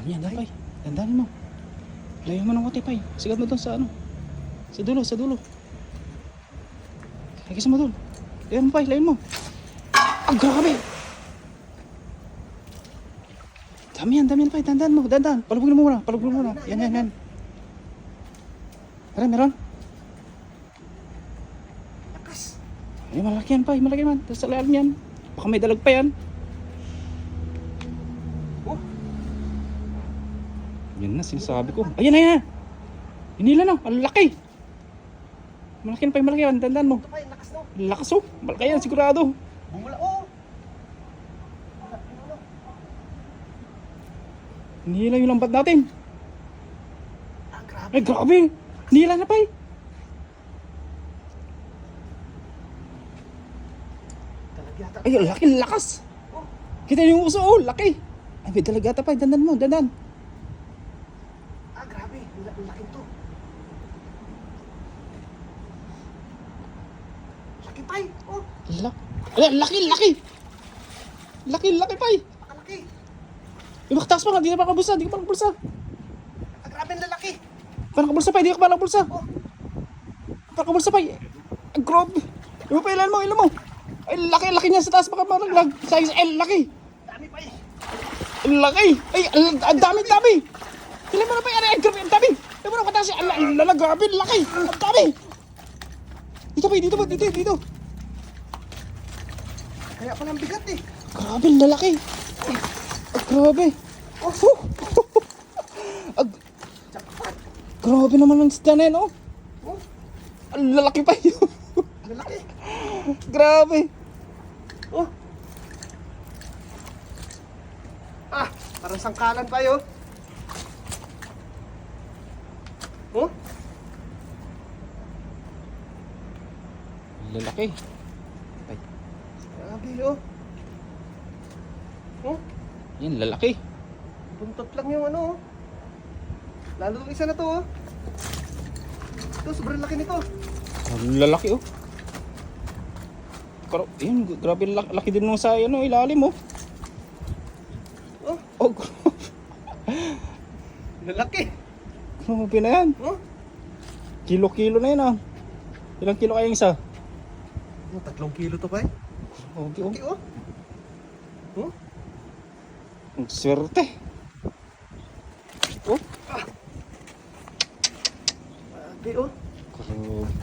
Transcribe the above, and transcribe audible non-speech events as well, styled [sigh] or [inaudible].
Dami yan, pay. Dandanin mo. Layo mo ng konti, pay. Sigat mo doon sa ano. Sa dulo, sa dulo. Lagis mo doon. Layo mo, pay. Layo mo. Ang grabe! Dami yan, dami yan, pay. Dandan mo, dandan. Palubugin mo muna, palubugin mo muna. Yan, yan, yan. Meron, meron. Lakas. Ay, malaki yan, pay. Malaki man. Sa lalim yan. Baka may dalag pa yan. Yan na, sinasabi ko. Ayan na yan. Hinila na, ang laki. Malaki na pa yung malaki yan, tandaan mo. ito pa, lakas no. Lakas oh, malaki yan sigurado. Bumula, oh. Hinila yung lambat natin. Ah, grabe. Ay, grabe. Hinila na pa eh. Ay, ang laki, lakas. Kita yung uso, oh, laki. Ay, may dalagata pa, dandan mo, dandan. Ah, grabe. Ang la- ang laki to. Laki pa. Oh, Lak Ay, ang laki, laki. Laki, laki pa eh. nakalaki. Yung makataas pa nga, di ka pa nakabulsa, di ka pa nakabulsa. Ah, grabe ang lalaki. Pa nakabulsa pa, di ka pa nakabulsa. Oh, Pa nakabulsa pa eh. Ang grabe. Iba pa ilan mo, ilan mo. Ay, laki, laki niya sa taas, baka maraglag. Size L, laki. dami pa, eh. Ang laki! Ay, ang, ang dami, dami! Ilan mo na pa yan? Ay, grabe, ang dami! Ilan mo na patasi? Ang ang lala, grabe, laki! Ang dami! Dito pa, dito pa, dito, dito. Kaya pala ang bigat, eh. Grabe, lalaki! Ay, grabe! Oh, Huh! Ag, jackpot. grabe naman ang isda na yan, oh! Oh, Ang lalaki pa yun! lalaki. grabe! Oh. Ah, parang sangkalan pa yun. Oh, lalaki. Ay, grabe oh. Oh, yan, lalaki. buntot lang yung ano oh. Lalo yung isa na to oh. Ito, sobrang laki nito. Ang lalaki, oh. Karo, yun, grabe, laki, laki din nung sa, ano, ilalim, oh. Oh, Oh, [laughs] lalaki. Grabe na yan. Oh, Kilo-kilo na yan ah. Ilang kilo kaya yung isa? Oh tatlong kilo to pa eh. Okay, oh. Okay oh. Oh, Ang swerte. Oh. grabe oh. Grabe.